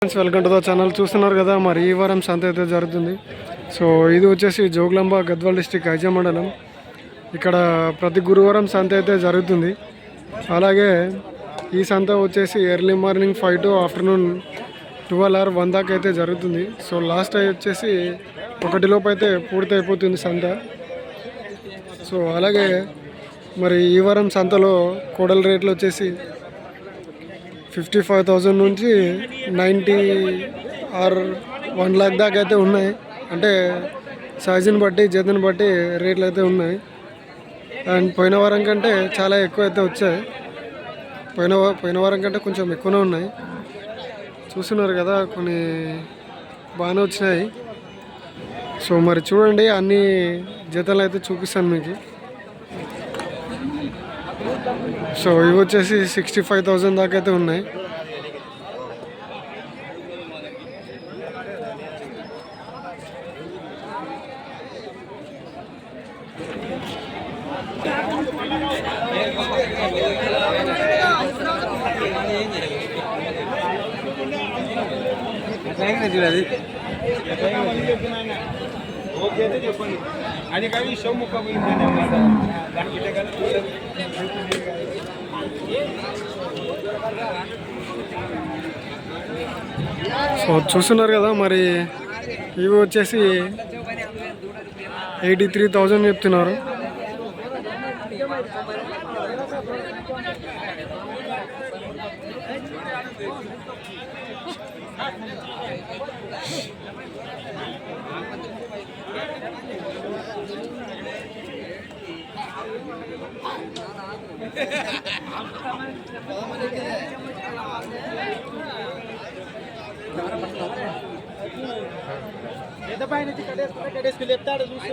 Friends welcome to the channel చూస్తున్నారు కదా మరి ఈ వారం సంత అయితే జరుగుతుంది. సో ఇది వచ్చేసి జోగులాంబ గద్వాల్ డిస్టిక్ ఐజా మండలం. ఇక్కడ ప్రతి గురువారం సంత అయితే జరుగుతుంది. అలాగే ఈ సంత వచ్చేసి early morning five to afternoon twelve or one దాకా అయితే జరుగుతుంది. సో లాస్ట్ అయి వచ్చేసి ఒకటిలోపు అయితే పూర్తి అయిపోతుంది సంత. సో అలాగే మరి ఈ వారం సంతలో కోడల రేట్లు వచ్చేసి ఫిఫ్టీ ఫైవ్ థౌజండ్ నుంచి నైంటీ ఆర్ వన్ లాక్ దాకా అయితే ఉన్నాయి. అంటే సైజుని బట్టి జతని బట్టి రేట్లు అయితే ఉన్నాయి. అండ్ పోయిన వారం కంటే చాలా ఎక్కువ అయితే వచ్చాయి. పోయిన పోయిన వారం కంటే కొంచెం ఎక్కువనే ఉన్నాయి. చూస్తున్నారు కదా కొన్ని బాగానే వచ్చినాయి. సో మరి చూడండి అన్ని జతలు అయితే చూపిస్తాను మీకు. సో ఇవి వచ్చేసి సిక్స్టీ ఫైవ్ థౌజండ్ దాకా అయితే ఉన్నాయి. ఓకే అయితే చెప్పండి. అది కానీ షో ముక్క సో చూస్తున్నారు కదా మరి ఇవి వచ్చేసి ఎయిటీ త్రీ థౌజండ్ చెప్తున్నారు. పెద్ద పైన కట్టేసుకుంటే కట్టేసుకుని చెప్తాడు చూసి